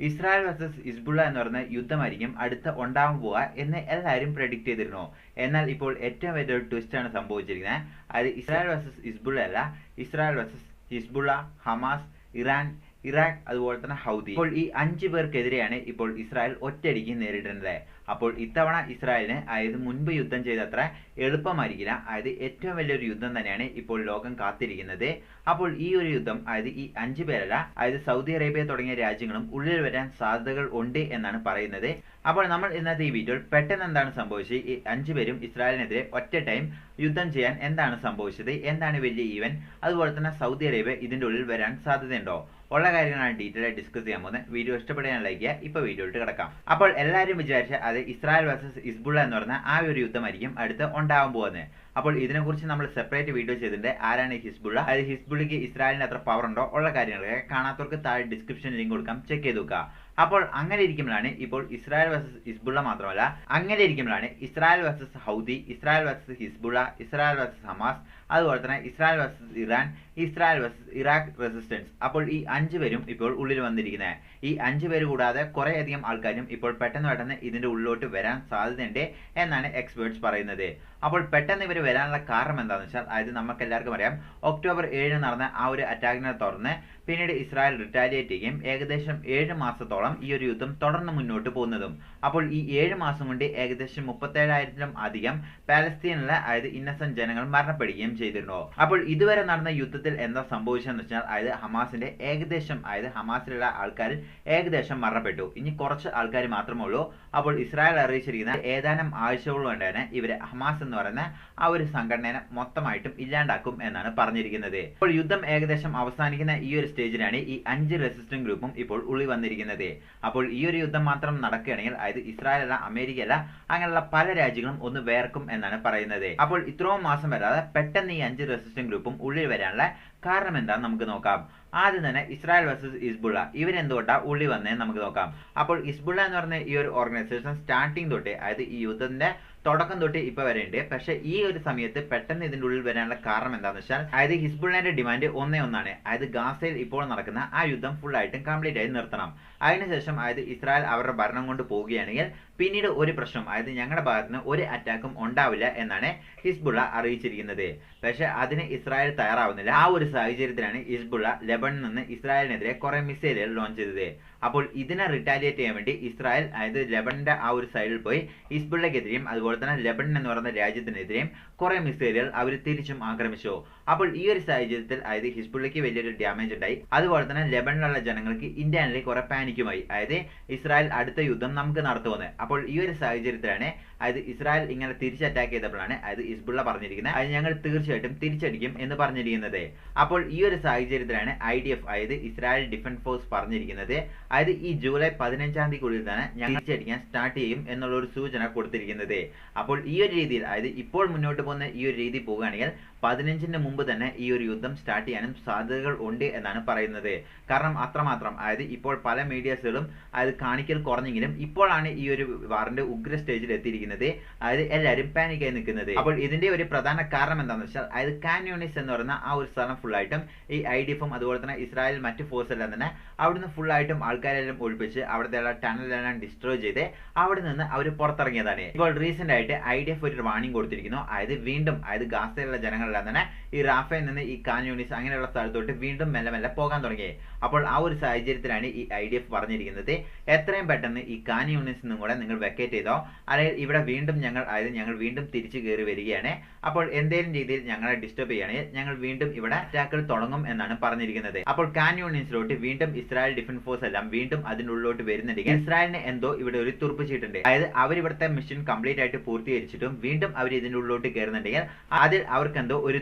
Israel versus ഇസ്ബുള്ള എന്ന് പറയുന്ന യുദ്ധമായിരിക്കും അടുത്ത ഉണ്ടാവാൻ പോവുക എന്ന് എല്ലാവരും പ്രഡിക്റ്റ് ചെയ്തിരുന്നു. എന്നാൽ ഇപ്പോൾ ഏറ്റവും വലിയൊരു ട്വിസ്റ്റ് ആണ് സംഭവിച്ചിരിക്കുന്നത് അത് ഇസ്രായേൽ വേഴ്സസ് ഇസ്ബുള്ള അല്ല Israel versus Hezbollah Hamas Iran Iraq അതുപോലെ തന്നെ ഹൗദി. ഇപ്പോൾ ഈ അഞ്ചു പേർക്കെതിരെയാണ് ഇപ്പോൾ ഇസ്രായേൽ ഒറ്റയടിക്ക് നേരിടുന്നത്. അപ്പോൾ ഇത്തവണ ഇസ്രായേലിന് അതായത് മുൻപ് യുദ്ധം ചെയ്തത്ര എളുപ്പമായിരിക്കില്ല. അതായത് ഏറ്റവും വലിയൊരു യുദ്ധം തന്നെയാണ് ഇപ്പോൾ ലോകം കാത്തിരിക്കുന്നത്. അപ്പോൾ ഈ ഒരു യുദ്ധം അതായത് ഈ അഞ്ചു പേരല്ല അതായത് സൗദി അറേബ്യ തുടങ്ങിയ രാജ്യങ്ങളും ഉള്ളിൽ വരാൻ സാധ്യതകൾ ഉണ്ട് എന്നാണ് പറയുന്നത്. അപ്പോൾ നമ്മൾ ഇന്നത്തെ ഈ വീഡിയോയിൽ പെട്ടെന്ന് എന്താണ് സംഭവിച്ചത്? ഈ അഞ്ചു പേരും ഇസ്രായേലിനെതിരെ ഒറ്റ ടൈം യുദ്ധം ചെയ്യാൻ എന്താണ് സംഭവിച്ചത്? എന്താണ് വലിയ ഈവൻ? അതുപോലെ തന്നെ സൗദി അറേബ്യ ഇതിന്റെ ഉള്ളിൽ വരാൻ സാധ്യതയുണ്ടോ? ഉള്ള കാര്യങ്ങളാണ് ഡീറ്റെയിൽ ആയി ഡിസ്കസ് ചെയ്യാൻ പോകുന്നത്. വീഡിയോ ഇഷ്ടപ്പെടാൻ ലൈക്ക് ചെയ്യുക. ഇപ്പോൾ വീഡിയോയിട്ട് കിടക്കാം. അപ്പോൾ എല്ലാവരും വിചാരിച്ച അത് ഇസ്രായേൽ വേഴ്സസ് ഇസ്ബുള്ള എന്ന് പറഞ്ഞ ആ ഒരു യുദ്ധമായിരിക്കും അടുത്ത് ഉണ്ടാവാൻ പോകുന്നത്. അപ്പോൾ ഇതിനെക്കുറിച്ച് നമ്മൾ സെപ്പറേറ്റ് വീഡിയോ ചെയ്തിട്ടുണ്ട്. ആരാണ് ഹിസ്ബുള്ള? അത് ഹിസ്ബുള്ളിക്ക് ഇസ്രായേലിന് അത്ര പവർ ഉണ്ടോ? ഉള്ള കാര്യങ്ങളൊക്കെ കാണാത്തവർക്ക് താഴെ ഡിസ്ക്രിപ്ഷൻ ലിങ്ക് കൊടുക്കാം. ചെക്ക് ചെയ്ത് നോക്കുക. അപ്പോൾ അങ്ങനെ ഇരിക്കുമ്പോഴാണ് ഇപ്പോൾ ഇസ്രായേൽ വേഴ്സസ് ഹിസ്ബുള്ള മാത്രമല്ല അങ്ങനെ ഇരിക്കുമ്പോഴാണ് Israel versus Houthi Israel versus Hezbollah Israel versus Hamas അതുപോലെ തന്നെ Israel versus Iran Israel versus Iraq resistance അപ്പോൾ ഈ അഞ്ചു പേരും ഇപ്പോൾ ഉള്ളിൽ വന്നിരിക്കുന്നത് ഈ അഞ്ച് പേര് കൂടാതെ കുറെ അധികം ആൾക്കാരും ഇപ്പോൾ പെട്ടെന്ന് പെട്ടെന്ന് ഇതിന്റെ ഉള്ളിലോട്ട് വരാൻ സാധ്യതയുണ്ട് എന്നാണ് എക്സ്പേർട്സ് പറയുന്നത്. അപ്പോൾ പെട്ടെന്ന് ഇവർ വരാനുള്ള കാരണം എന്താണെന്ന് വെച്ചാൽ അതായത് നമുക്ക് എല്ലാവർക്കും അറിയാം ഒക്ടോബർ ഏഴ് നടന്ന ആ ഒരു അറ്റാക്കിനെ തുടർന്ന് പിന്നീട് ഇസ്രായേൽ റിറ്റാലിയേറ്റ് ചെയ്യുകയും ഏകദേശം ഏഴ് മാസത്തോളം ഈ ഒരു യുദ്ധം തുടർന്ന് മുന്നോട്ട് പോകുന്നതും. അപ്പോൾ ഈ ഏഴ് മാസം കൊണ്ട് ഏകദേശം മുപ്പത്തേഴായിരത്തിലും അധികം പാലസ്തീനിലെ അതായത് ഇന്നസെന്റ് ജനങ്ങൾ മരണപ്പെടുകയും ചെയ്തിരുന്നു. അപ്പോൾ ഇതുവരെ നടന്ന യുദ്ധത്തിൽ എന്താ സംഭവിച്ചതെന്ന് വെച്ചാൽ അതായത് ഹമാസിന്റെ ഏകദേശം അതായത് ഹമാസിലുള്ള ആൾക്കാർ ഏകദേശം മറപ്പെട്ടു ഇനി കുറച്ച് ആൾക്കാർ മാത്രമേ ഉള്ളൂ. അപ്പോൾ ഇസ്രായേൽ അറിയിച്ചിരിക്കുന്ന ഏതാനും ആഴ്ചകൾ കൊണ്ട് തന്നെ ഇവരെ ഹമാസ് എന്ന് പറയുന്ന ആ ഒരു സംഘടനയെ മൊത്തമായിട്ടും ഇല്ലാണ്ടാക്കും എന്നാണ് പറഞ്ഞിരിക്കുന്നത്. അപ്പോൾ യുദ്ധം ഏകദേശം അവസാനിക്കുന്ന ഈ ഒരു സ്റ്റേജിലാണ് ഈ അഞ്ച് റെസിസ്റ്റന്റ് ഗ്രൂപ്പും ഇപ്പോൾ ഉള്ളി വന്നിരിക്കുന്നത്. അപ്പോൾ ഈ ഒരു യുദ്ധം മാത്രം നടക്കുകയാണെങ്കിൽ അതായത് ഇസ്രായേൽ അല്ല അമേരിക്ക അല്ല അങ്ങനെയുള്ള പല രാജ്യങ്ങളും ഒന്ന് വേർക്കും എന്നാണ് പറയുന്നത്. അപ്പോൾ ഇത്രയും മാസം വരാതെ പെട്ടെന്ന് ഈ അഞ്ച് റെസിസ്റ്റന്റ് ഗ്രൂപ്പും ഉള്ളിൽ വരാനുള്ള കാരണം എന്താണെന്ന് നമുക്ക് നോക്കാം. ആദ്യം തന്നെ ഇസ്രായേൽ വേഴ്സസ് ഇസ്ബുള്ള ഇവരെന്തുകൊണ്ടാണ് ഉള്ളി വന്നേ നമുക്ക് നോക്കാം. അപ്പോൾ ഇസ്ബുള്ള എന്ന് പറഞ്ഞ ഈ ഒരു ഓർഗനൈസേഷൻ സ്റ്റാർട്ടിങ് തൊട്ടേ അതായത് ഈ യുദ്ധത്തിന്റെ തുടക്കം തൊട്ട് ഇപ്പൊ വരെയുണ്ട്. പക്ഷെ ഈ ഒരു സമയത്ത് പെട്ടെന്ന് ഇതിന്റെ ഉള്ളിൽ വരാനുള്ള കാരണം എന്താണെന്ന് വെച്ചാൽ അതായത് ഹിസ്ബുള്ളന്റെ ഡിമാൻഡ് ഒന്നേ ഒന്നാണ്. അതായത് ഗാസയിൽ ഇപ്പോൾ നടക്കുന്ന ആ യുദ്ധം ഫുൾ ആയിട്ടും കംപ്ലീറ്റ് ആയി നിർത്തണം. അതിനുശേഷം അതായത് ഇസ്രായേൽ അവരുടെ ഭരണം കൊണ്ട് പോവുകയാണെങ്കിൽ പിന്നീട് ഒരു പ്രശ്നം അതായത് ഞങ്ങളുടെ ഭാഗത്ത് നിന്ന് ഒരു അറ്റാക്കും ഉണ്ടാവില്ല എന്നാണ് ഹിസ്ബുള്ള അറിയിച്ചിരിക്കുന്നത്. പക്ഷെ അതിന് ഇസ്രായേൽ തയ്യാറാവുന്നില്ല. ആ ഒരു സാഹചര്യത്തിലാണ് ഹിസ്ബുള്ള ലെബണിൽ നിന്ന് ഇസ്രായേലിനെതിരെ കുറെ മിസൈലുകൾ ലോഞ്ച് ചെയ്തത്. അപ്പോൾ ഇതിനെ റിറ്റാലിയേറ്റ് ചെയ്യാൻ വേണ്ടി ഇസ്രായേൽ അതായത് ലെബണിന്റെ ആ ഒരു സൈഡിൽ പോയി ഹിസ്ബുള്ളക്കെതിരെയും അതുപോലെ തന്നെ ലെബൺ എന്ന് പറയുന്ന രാജ്യത്തിനെതിരെയും കുറെ മിസൈലുകൾ അവർ തിരിച്ചും ആക്രമിച്ചു. അപ്പോൾ ഈ ഒരു സാഹചര്യത്തിൽ അതായത് ഹിസ്ബുള്ളയ്ക്ക് വലിയൊരു ഡാമേജ് ഉണ്ടായി. അതുപോലെ തന്നെ ലെബണിലുള്ള ജനങ്ങൾക്ക് ഇന്ത്യനിലെ കുറെ പാനിക്കുമായി അതായത് ഇസ്രായേൽ അടുത്ത യുദ്ധം നമുക്ക് നടത്തുമെന്ന് അപ്പോൾ ഈ ഒരു സാഹചര്യത്തിലാണ് അതായത് ഇസ്രായേൽ ഇങ്ങനെ തിരിച്ച് അറ്റാക്ക് ചെയ്തപ്പോഴാണ് അതായത് ഹിസ്ബുള്ള പറഞ്ഞിരിക്കുന്നത്. അത് ഞങ്ങൾ തീർച്ചയായിട്ടും തിരിച്ചടിക്കും എന്ന് പറഞ്ഞിരിക്കുന്നത്. അപ്പോൾ ഈ ഒരു സാഹചര്യത്തിലാണ് ഐ ഡി എഫ് അതായത് ഇസ്രായേൽ ഡിഫൻസ് ഫോഴ്സ് പറഞ്ഞിരിക്കുന്നത്. അതായത് ഈ ജൂലൈ പതിനഞ്ചാം തീയതിക്കുള്ളിൽ തന്നെ ഞങ്ങൾ തിരിച്ചടിക്കാൻ സ്റ്റാർട്ട് ചെയ്യും എന്നുള്ള ഒരു സൂചന കൊടുത്തിരിക്കുന്നത്. അപ്പോൾ ഈ ഒരു രീതിയിൽ അതായത് ഇപ്പോൾ മുന്നോട്ട് പോകുന്ന ഈ ഒരു രീതി പോവുകയാണെങ്കിൽ പതിനഞ്ചിന് മുമ്പ് തന്നെ ഈ ഒരു യുദ്ധം സ്റ്റാർട്ട് ചെയ്യാനും സാധ്യതകൾ ഉണ്ട് എന്നാണ് പറയുന്നത്. കാരണം അത്രമാത്രം. അതായത് ഇപ്പോൾ പല മീഡിയസുകളും അതായത് കാണിക്കൽ കുറഞ്ഞെങ്കിലും ഇപ്പോഴാണ് ഈ ഒരു വാറിന്റെ ഉഗ്ര സ്റ്റേജിൽ എത്തിയിരിക്കുന്നത്. അതായത് എല്ലാവരും പാനിക്കായി നിൽക്കുന്നത്. അപ്പോൾ ഇതിന്റെ ഒരു പ്രധാന കാരണം എന്താണെന്ന് വെച്ചാൽ അതായത് കാന്യൂണിസ് എന്ന് പറയുന്ന ആ ഒരു സ്ഥലം ഫുൾ ആയിട്ടും ഈ ഐ ഡി എഫും അതുപോലെ തന്നെ ഇസ്രായേൽ മറ്റ് ഫോഴ്സ് എല്ലാം തന്നെ അവിടുന്ന് ഫുൾ ആയിട്ടും ആൾക്കാരെല്ലാം ഒഴിപ്പിച്ച് അവിടുത്തെ ടണലെല്ലാം ഡിസ്ട്രോയ് ചെയ്ത് അവിടെ നിന്ന് അവർ പുറത്തിറങ്ങിയതാണ്. ഇപ്പോൾ റീസെന്റ് ആയിട്ട് ഐ ഡി എഫ് ഒരു വാണിംഗ് കൊടുത്തിരിക്കുന്നു. അതായത് വീണ്ടും അതായത് ഗാസയിലുള്ള ജനങ്ങളെല്ലാം തന്നെ ഈ റാഫയിൽ നിന്ന് ഈ കാന്യൂണിസ് അങ്ങനെയുള്ള സ്ഥലത്തോട്ട് വീണ്ടും മെല്ലെ മെല്ലെ പോകാൻ തുടങ്ങിയത് അപ്പോൾ ആ ഒരു സാഹചര്യത്തിലാണ് ഈ ഐ ഡി എഫ് പറഞ്ഞിരിക്കുന്നത്. എത്രയും പെട്ടെന്ന് ഈ കാന്യൂണിസ് നിന്നും കൂടെ നിങ്ങൾ വെക്കേറ്റ് ചെയ്തോ അല്ലെങ്കിൽ ഇവിടെ വീണ്ടും ഞങ്ങൾ അതായത് ഞങ്ങൾ വീണ്ടും തിരിച്ചു കയറി വരികയാണ്. അപ്പോൾ എന്തെങ്കിലും രീതിയിൽ ഞങ്ങളെ ഡിസ്റ്റർബ് ചെയ്യുകയാണെങ്കിൽ ഞങ്ങൾ വീണ്ടും ഇവിടെ അറ്റാക്കുകൾ തുടങ്ങും എന്നാണ് പറഞ്ഞിരിക്കുന്നത്. അപ്പോൾ കാന്യൂണിസിലോട്ട് വീണ്ടും ഇസ്രായേൽ ഡിഫൻസ് ഫോഴ്സ് എല്ലാം വീണ്ടും അതിനുള്ളിലോട്ട് വരുന്നുണ്ടെങ്കിൽ ഇസ്രായേലിന് എന്തോ ഇവിടെ ഒരു തുറപ്പ് ചീട്ടുണ്ട്. അതായത് അവർ ഇവിടുത്തെ മിഷൻ കംപ്ലീറ്റ് ആയിട്ട് പൂർത്തീകരിച്ചിട്ടും വീണ്ടും അവർ ഇതിനുള്ളിലോട്ട് കയറുന്നുണ്ടെങ്കിൽ അതിൽ അവർക്ക് എന്തോ ഒരു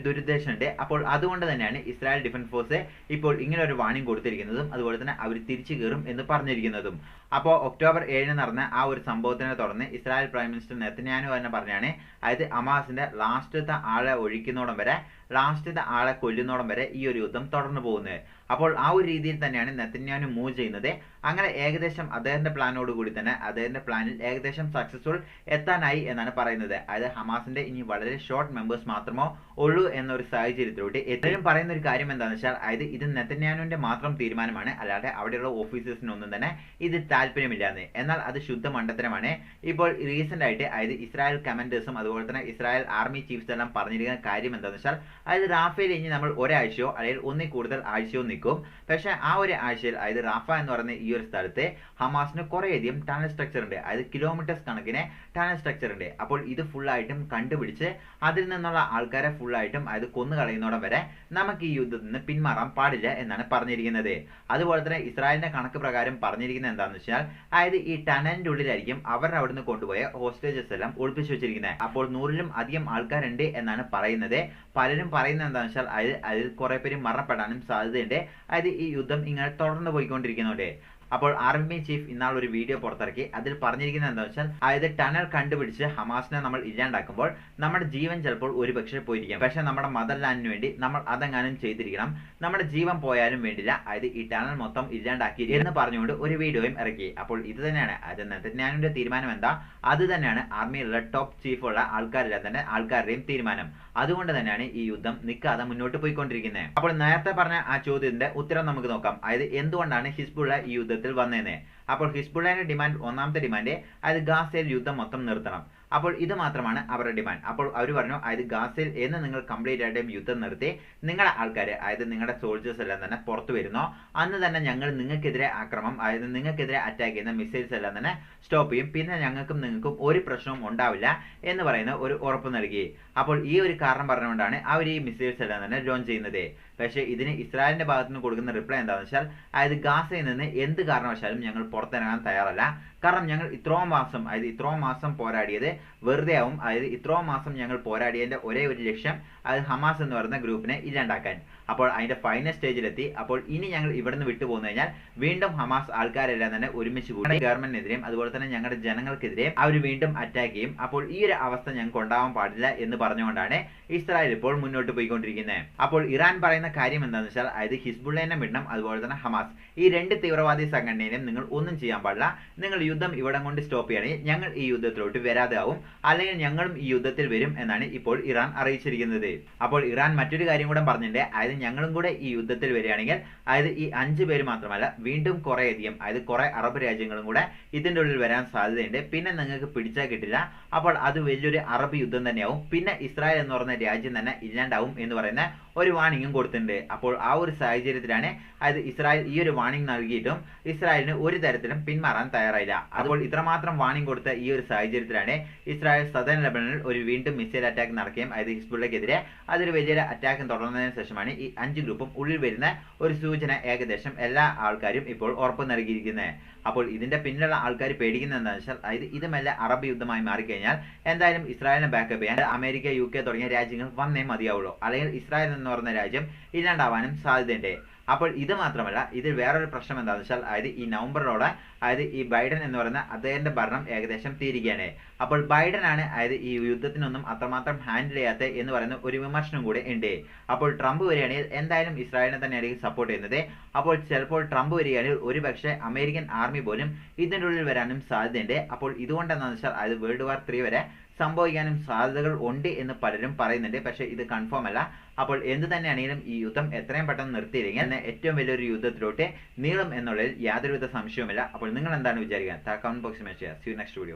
ദുരുദ്ദേശമുണ്ട് അപ്പോൾ അതുകൊണ്ട് തന്നെയാണ് ഇസ്രായേൽ ഡിഫൻസ് ഫോഴ്സ് ഇപ്പോൾ ഇങ്ങനെ ഒരു വാണിംഗ് കൊടുത്തിരിക്കുന്നതും അതുപോലെ തന്നെ അവർ തിരിച്ചു കയറും എന്ന് പറഞ്ഞിരിക്കുന്നതും. അപ്പോൾ ഒക്ടോബർ ഏഴിന് നടന്ന ആ ഒരു സംഭവത്തിനെ തുടർന്ന് ഇസ്രായേൽ പ്രൈം മിനിസ്റ്റർ നെത്തന്യാനു തന്നെ പറഞ്ഞാണ് അതായത് അമാസിന്റെ ലാസ്റ്റത്തെ ആളെ ഒഴിക്കുന്നോടം വരെ ലാസ്റ്റത്തെ ആളെ കൊല്ലുന്നോടം വരെ ഈ ഒരു യുദ്ധം തുടർന്നു പോകുന്നത്. അപ്പോൾ ആ ഒരു രീതിയിൽ തന്നെയാണ് നെത്തന്യാനു മൂവ് ചെയ്യുന്നത്. അങ്ങനെ ഏകദേശം അദ്ദേഹത്തിന്റെ പ്ലാനോട് കൂടി തന്നെ അദ്ദേഹത്തിന്റെ പ്ലാനിൽ ഏകദേശം സക്സസ്ഫുൾ എത്താനായി എന്നാണ് പറയുന്നത്. അതായത് ഹമാസിന്റെ ഇനി വളരെ ഷോർട്ട് മെമ്പേഴ്സ് മാത്രമോ ഉള്ളൂ എന്നൊരു സാഹചര്യത്തിലോട്ട് എത്രയും പറയുന്ന ഒരു കാര്യം എന്താണെന്ന് വെച്ചാൽ അതായത് ഇത് നെത്തന്യാനുവിന്റെ മാത്രം തീരുമാനമാണ്. അല്ലാതെ അവിടെയുള്ള ഓഫീസേഴ്സിനൊന്നും തന്നെ ഇത് താല്പര്യമില്ലാന്ന് എന്നാൽ അത് ശുദ്ധ മണ്ടത്തരമാണ്. ഇപ്പോൾ റീസെന്റ് ആയിട്ട് അതായത് ഇസ്രായേൽ കമാൻഡേഴ്സും അതുപോലെ തന്നെ ഇസ്രായേൽ ആർമി ചീഫ്സ് എല്ലാം പറഞ്ഞിരിക്കുന്ന കാര്യം എന്താണെന്ന് വെച്ചാൽ അതായത് റാഫേൽ ഇനി നമ്മൾ ഒരാഴ്ചയോ അല്ലെങ്കിൽ ഒന്നിൽ കൂടുതൽ ആഴ്ചയോ നിൽക്കും. പക്ഷെ ആ ഒരു ആഴ്ചയിൽ അതായത് റാഫ എന്ന് പറയുന്ന ഈ ഒരു സ്ഥലത്ത് ഹമാസിന് കുറേയധികം ടണൽ സ്ട്രക്ചർ ഉണ്ട്. അതായത് കിലോമീറ്റേഴ്സ് കണക്കിന് ടണൽ സ്ട്രക്ചർ ഉണ്ട്. അപ്പോൾ ഇത് ഫുൾ ആയിട്ടും കണ്ടുപിടിച്ച് അതിൽ നിന്നുള്ള ആൾക്കാരെ ഫുള്ളായിട്ടും അതായത് കൊന്നു കളയുന്നോടം വരെ നമുക്ക് ഈ യുദ്ധത്തിൽ നിന്ന് പിന്മാറാൻ പാടില്ല എന്നാണ് പറഞ്ഞിരിക്കുന്നത്. അതുപോലെ തന്നെ ഇസ്രായേലിന്റെ കണക്ക് പ്രകാരം പറഞ്ഞിരിക്കുന്നത് എന്താണെന്ന് വെച്ചാൽ അതായത് ഈ ടണലിന്റെ ഉള്ളിലായിരിക്കും അവർ അവിടുന്ന് കൊണ്ടുപോയ ഹോസ്റ്റേജസ് എല്ലാം ഒളിപ്പിച്ചു വെച്ചിരിക്കുന്നത് അപ്പോൾ നൂറിലും അധികം ആൾക്കാരുണ്ട് എന്നാണ് പറയുന്നത്. പലരും പറയുന്നത് എന്താണെന്ന് വെച്ചാൽ അതിൽ അതിൽ കുറെ പേര് മരണപ്പെടാനും സാധ്യതയുണ്ട്. അതായത് ഈ യുദ്ധം ഇങ്ങനെ തുടർന്ന് പോയിക്കൊണ്ടിരിക്കുന്നുണ്ട്. അപ്പോൾ ആർമി ചീഫ് ഇന്നാൾ ഒരു വീഡിയോ പുറത്തിറക്കി. അതിൽ പറഞ്ഞിരിക്കുന്നത് എന്താ വെച്ചാൽ അതായത് ടണൽ കണ്ടുപിടിച്ച് ഹമാസിനെ നമ്മൾ ഇല്ലാണ്ടാക്കുമ്പോൾ നമ്മുടെ ജീവൻ ചിലപ്പോൾ ഒരു പക്ഷേ പോയിരിക്കാം. പക്ഷെ നമ്മുടെ മദർ ലാൻഡിന് വേണ്ടി നമ്മൾ അതെങ്ങാനും ചെയ്തിരിക്കണം. നമ്മുടെ ജീവൻ പോയാലും വേണ്ടില്ല. അതായത് ഈ ടണൽ മൊത്തം ഇല്ലാണ്ടാക്കി എന്ന് പറഞ്ഞുകൊണ്ട് ഒരു വീഡിയോയും ഇറക്കി. അപ്പോൾ ഇത് തന്നെയാണ്. അതായത് ഞാനിന്റെ തീരുമാനം എന്താ? അത് തന്നെയാണ് ആർമിയിലുള്ള ടോപ്പ് ചീഫുള്ള ആൾക്കാരെല്ലാം തന്നെ ആൾക്കാരുടെയും തീരുമാനം. അതുകൊണ്ട് തന്നെയാണ് ഈ യുദ്ധം നിൽക്കാതെ മുന്നോട്ട് പോയിക്കൊണ്ടിരിക്കുന്നത്. അപ്പോൾ നേരത്തെ പറഞ്ഞ ആ ചോദ്യത്തിന്റെ ഉത്തരം നമുക്ക് നോക്കാം. അതായത് എന്തുകൊണ്ടാണ് ഹിസ്ബുള്ള ഈ യുദ്ധത്തിൽ വന്നേനെ. അപ്പോൾ ഹിസ്ബുള്ളയുടെ ഡിമാൻഡ് ഒന്നാമത്തെ ഡിമാൻഡ് അതായത് ഗാസയിൽ യുദ്ധം മൊത്തം നിർത്തണം. അപ്പോൾ ഇത് മാത്രമാണ് അവരുടെ ഡിമാൻഡ് അപ്പോൾ അവർ പറഞ്ഞു അതായത് ഗാസയിൽ എന്ന് നിങ്ങൾ കംപ്ലീറ്റ് ആയിട്ടും യുദ്ധം നിർത്തി നിങ്ങളുടെ ആൾക്കാർ അതായത് നിങ്ങളുടെ സോൾജേഴ്സ് എല്ലാം തന്നെ പുറത്തു വരുന്നോ. അന്ന് തന്നെ ഞങ്ങൾ നിങ്ങൾക്കെതിരെ ആക്രമം അതായത് നിങ്ങൾക്കെതിരെ അറ്റാക്ക് ചെയ്യുന്ന മിസൈൽസ് എല്ലാം തന്നെ സ്റ്റോപ്പ് ചെയ്യും. പിന്നെ ഞങ്ങൾക്കും നിങ്ങൾക്കും ഒരു പ്രശ്നവും ഉണ്ടാവില്ല എന്ന് പറയുന്ന ഒരു ഉറപ്പ് നൽകി. അപ്പോൾ ഈ ഒരു കാരണം പറഞ്ഞുകൊണ്ടാണ് അവർ ഈ മിസൈൽസ് എല്ലാം തന്നെ ലോഞ്ച് ചെയ്യുന്നത്. പക്ഷേ ഇതിന് ഇസ്രായേലിന്റെ ഭാഗത്ത് നിന്ന് കൊടുക്കുന്ന റിപ്ലൈ എന്താണെന്ന് വെച്ചാൽ അതായത് ഗാസയിൽ നിന്ന് എന്ത് കാരണവശാലും ഞങ്ങൾ പുറത്തിറങ്ങാൻ തയ്യാറല്ല. കാരണം ഞങ്ങൾ ഇത്രയും മാസം അതായത് ഇത്രയും മാസം പോരാടിയത് വെറുതെ ആവും. അതായത് ഇത്രയും മാസം ഞങ്ങൾ പോരാടിയതിന്റെ ഒരേ ഒരു ലക്ഷ്യം അത് ഹമാസ് എന്ന് പറയുന്ന ഗ്രൂപ്പിനെ ഇല്ലാണ്ടാക്കാൻ. അപ്പോൾ അതിന്റെ ഫൈനൽ സ്റ്റേജിലെത്തി അപ്പോൾ ഇനി ഞങ്ങൾ ഇവിടുന്ന് വിട്ടു പോന്നു കഴിഞ്ഞാൽ വീണ്ടും ഹമാസ് ആൾക്കാരെല്ലാം തന്നെ ഒരുമിച്ച് കൂടി ഗവൺമെന്റിനെതിരെയും അതുപോലെ തന്നെ ഞങ്ങളുടെ ജനങ്ങൾക്കെതിരെയും അവർ വീണ്ടും അറ്റാക്ക് ചെയ്യും. അപ്പോൾ ഈ ഒരു അവസ്ഥ ഞങ്ങൾക്ക് ഉണ്ടാവാൻ പാടില്ല എന്ന് പറഞ്ഞുകൊണ്ടാണ് ഇസ്രായേൽ ഇപ്പോൾ മുന്നോട്ട് പോയിക്കൊണ്ടിരിക്കുന്നത്. അപ്പോൾ ഇറാൻ പറയുന്ന കാര്യം എന്താണെന്ന് വെച്ചാൽ അതായത് ഹിസ്ബുള്ളേനെ വിടണം അതുപോലെ തന്നെ ഹമാസ്. ഈ രണ്ട് തീവ്രവാദി സംഘടനയിലും നിങ്ങൾ ഒന്നും ചെയ്യാൻ പാടില്ല. നിങ്ങൾ യുദ്ധം ഇവിടം കൊണ്ട് സ്റ്റോപ്പ് ചെയ്യണമെങ്കിൽ ഞങ്ങൾ ഈ യുദ്ധത്തിലോട്ട് വരാതെ ആവും അല്ലെങ്കിൽ ഞങ്ങളും ഈ യുദ്ധത്തിൽ വരും എന്നാണ് ഇപ്പോൾ ഇറാൻ അറിയിച്ചിരിക്കുന്നത്. അപ്പോൾ ഇറാൻ മറ്റൊരു കാര്യം കൂടെ പറഞ്ഞിട്ടുണ്ട്. അതായത് ഞങ്ങളും കൂടെ ഈ യുദ്ധത്തിൽ വരികയാണെങ്കിൽ അതായത് ഈ അഞ്ച് പേര് മാത്രമല്ല വീണ്ടും കുറെ അധികം അതായത് കുറെ അറബ് രാജ്യങ്ങളും കൂടെ ഇതിന്റെ ഉള്ളിൽ വരാൻ സാധ്യതയുണ്ട്. പിന്നെ നിങ്ങൾക്ക് പിടിച്ചാൽ കിട്ടില്ല. അപ്പോൾ അത് വലിയൊരു അറബ് യുദ്ധം തന്നെയാവും. പിന്നെ ഇസ്രായേൽ എന്ന് പറയുന്ന രാജ്യം തന്നെ ഇല്ലാണ്ടാവും എന്ന് പറയുന്ന ഒരു വാണിംഗും കൊടുത്തിട്ടുണ്ട്. അപ്പോൾ ആ ഒരു സാഹചര്യത്തിലാണ് അതായത് ഇസ്രായേൽ ഈ ഒരു വാണിംഗ് നൽകിയിട്ടും ഇസ്രായേലിന് ഒരു തരത്തിലും പിന്മാറാൻ തയ്യാറായില്ല. അപ്പോൾ ഇത്രമാത്രം വാണിംഗ് കൊടുത്ത ഈ ഒരു സാഹചര്യത്തിലാണ് ഇസ്രായേൽ സദൻ ലെബനനിൽ ഒരു വീണ്ടും മിസൈൽ അറ്റാക്ക് നടക്കുകയും അതായത് ഹിസ്ബുള്ളക്കെതിരെ അതൊരു വലിയ അറ്റാക്ക് തുടർന്നതിന് ശേഷമാണ് ഈ അഞ്ച് ഗ്രൂപ്പും ഉള്ളിൽ വരുന്ന ഒരു സൂചന ഏകദേശം എല്ലാ ആൾക്കാരും ഇപ്പോൾ ഉറപ്പ് നൽകിയിരിക്കുന്നത്. അപ്പോൾ ഇതിന്റെ പിന്നിലുള്ള ആൾക്കാർ പേടിക്കുന്നത് എന്താണെന്ന് വെച്ചാൽ അതായത് ഇതുമല്ല അറബ് യുദ്ധമായി മാറിക്കഴിഞ്ഞാൽ എന്തായാലും ഇസ്രായേലിനെ ബാക്കപ്പ് ചെയ്യാൻ അമേരിക്ക യു കെ തുടങ്ങിയ രാജ്യങ്ങൾ വന്നേ മതിയാവുള്ളൂ. അല്ലെങ്കിൽ ഇസ്രായേൽ പറയുന്ന രാജ്യം ഇല്ലാണ്ടാവാനും സാധ്യതയുണ്ട്. അപ്പോൾ ഇത് മാത്രമല്ല ഇതിൽ വേറൊരു പ്രശ്നം എന്താണെന്ന് വെച്ചാൽ അതായത് ഈ നവംബറിലൂടെ അതായത് ഈ ബൈഡൻ എന്ന് പറയുന്ന അദ്ദേഹത്തിന്റെ ഭരണം ഏകദേശം തീരുകയാണ്. അപ്പോൾ ബൈഡൻ ആണ് അതായത് ഈ യുദ്ധത്തിനൊന്നും അത്രമാത്രം ഹാൻഡിൽ ചെയ്യാത്ത എന്ന് പറയുന്ന ഒരു വിമർശനം കൂടെ ഉണ്ട്. അപ്പോൾ ട്രംപ് വരികയാണെങ്കിൽ എന്തായാലും ഇസ്രായേലിനെ തന്നെയായിരിക്കും സപ്പോർട്ട് ചെയ്യുന്നത്. അപ്പോൾ ചിലപ്പോൾ ട്രംപ് വരികയാണെങ്കിൽ ഒരു പക്ഷേ അമേരിക്കൻ ആർമി പോലും ഇതിന്റെ ഉള്ളിൽ വരാനും സാധ്യതയുണ്ട്. അപ്പോൾ ഇതുകൊണ്ട് എന്താണെന്ന് വെച്ചാൽ അതായത് വേൾഡ് വാർ ത്രീ വരെ സംഭവിക്കാനും സാധ്യതകൾ ഉണ്ട് എന്ന് പലരും പറയുന്നുണ്ട്. പക്ഷേ ഇത് കൺഫേം അല്ല. അപ്പോൾ എന്ത് തന്നെയാണെങ്കിലും ഈ യുദ്ധം എത്രയും പെട്ടെന്ന് നിർത്തിയില്ലെങ്കിൽ ഏറ്റവും വലിയൊരു യുദ്ധത്തിലോട്ട് നീളും എന്നുള്ളതിൽ യാതൊരുവിധ സംശയവുമില്ല. അപ്പോൾ നിങ്ങൾ എന്താണ് വിചാരിക്കുക കമന്റ് ബോക്സിൽ മെൻഷൻ ചെയ്യുക സി നെക്സ്റ്റ് വീഡിയോ